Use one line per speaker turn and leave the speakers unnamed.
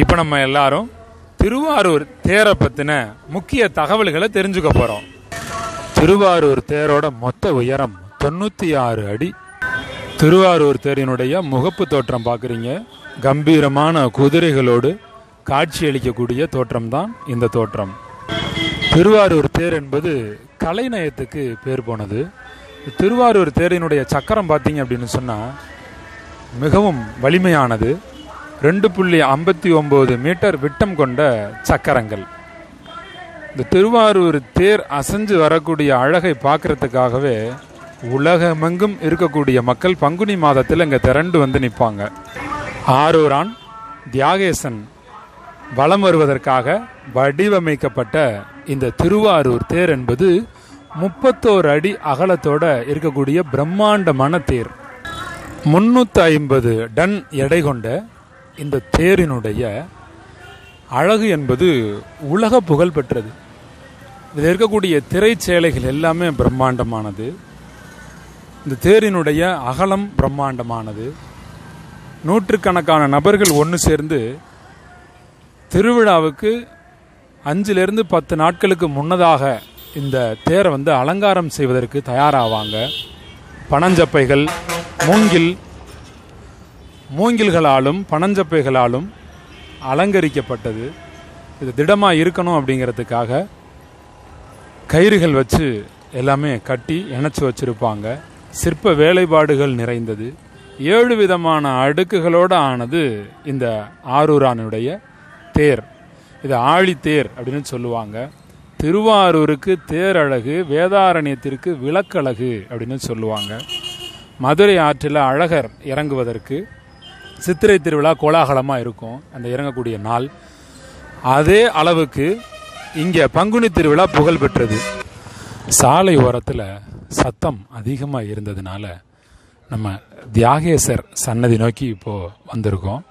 இப்போ நம்ம எல்லாரும் திருவாரூர் தேரை பற்றின முக்கிய தகவல்களை தெரிஞ்சுக்க போகிறோம் திருவாரூர் தேரோட மொத்த உயரம் தொண்ணூற்றி ஆறு அடி. திருவாரூர் தேரினுடைய முகப்பு தோற்றம் பார்க்குறீங்க. கம்பீரமான குதிரைகளோடு காட்சியளிக்கக்கூடிய தோற்றம் தான் இந்த தோற்றம். திருவாரூர் தேர் என்பது கலைநயத்துக்கு பேர் போனது. திருவாரூர் தேரினுடைய சக்கரம் பார்த்தீங்க அப்படின்னு சொன்னால் மிகவும் வலிமையானது. ரெண்டு புள்ளி ஐம்பத்தி ஒம்பது மீட்டர் விட்டம் கொண்ட சக்கரங்கள். இந்த திருவாரூர் தேர் அசைஞ்சு வரக்கூடிய அழகை பார்க்கறதுக்காகவே உலகமெங்கும் இருக்கக்கூடிய மக்கள் பங்குனி மாதத்தில் இங்கே திரண்டு வந்து நிற்பாங்க. ஆரூரான் தியாகேசன் வலம் வருவதற்காக வடிவமைக்கப்பட்ட இந்த திருவாரூர் தேர் என்பது முப்பத்தோரு அடி அகலத்தோட இருக்கக்கூடிய பிரம்மாண்டமான தேர். முன்னூற்றி ஐம்பது டன் எடை கொண்ட இந்த தேரினுடைய அழகு என்பது உலக புகழ் பெற்றது. இதில் இருக்கக்கூடிய திரைச்சேலைகள் எல்லாமே பிரம்மாண்டமானது. இந்த தேரினுடைய அகலம் பிரம்மாண்டமானது. நூற்றுக்கணக்கான நபர்கள் ஒன்று சேர்ந்து திருவிழாவுக்கு அஞ்சிலிருந்து பத்து நாட்களுக்கு முன்னதாக இந்த தேரை வந்து அலங்காரம் செய்வதற்கு தயாராவாங்க. பனஞ்சப்பைகள் மூங்கில் மூங்கில்களாலும் பனஞ்சப்பைகளாலும் அலங்கரிக்கப்பட்டது. இது திடமாக இருக்கணும் அப்படிங்கிறதுக்காக கயிறுகள் வச்சு எல்லாமே கட்டி இணைச்சி வச்சிருப்பாங்க. சிற்ப வேலைப்பாடுகள் நிறைந்தது. ஏழு விதமான அடுக்குகளோடு ஆனது இந்த ஆரூரானுடைய தேர். இது ஆழித்தேர் அப்படின்னு சொல்லுவாங்க. திருவாரூருக்கு தேரழகு வேதாரண்யத்திற்கு விளக்கழகு அப்படின்னு சொல்லுவாங்க. மதுரை ஆற்றில் அழகர் இறங்குவதற்கு சித்திரை திருவிழா கோலாகலமாக இருக்கும். அந்த இறங்கக்கூடிய நாள். அதே அளவுக்கு இங்கே பங்குனி திருவிழா புகழ் பெற்றது. சாலை ஓரத்தில் சத்தம் அதிகமாக இருந்ததுனால நம்ம தியாகேசர் சன்னதி நோக்கி இப்போது வந்திருக்கோம்.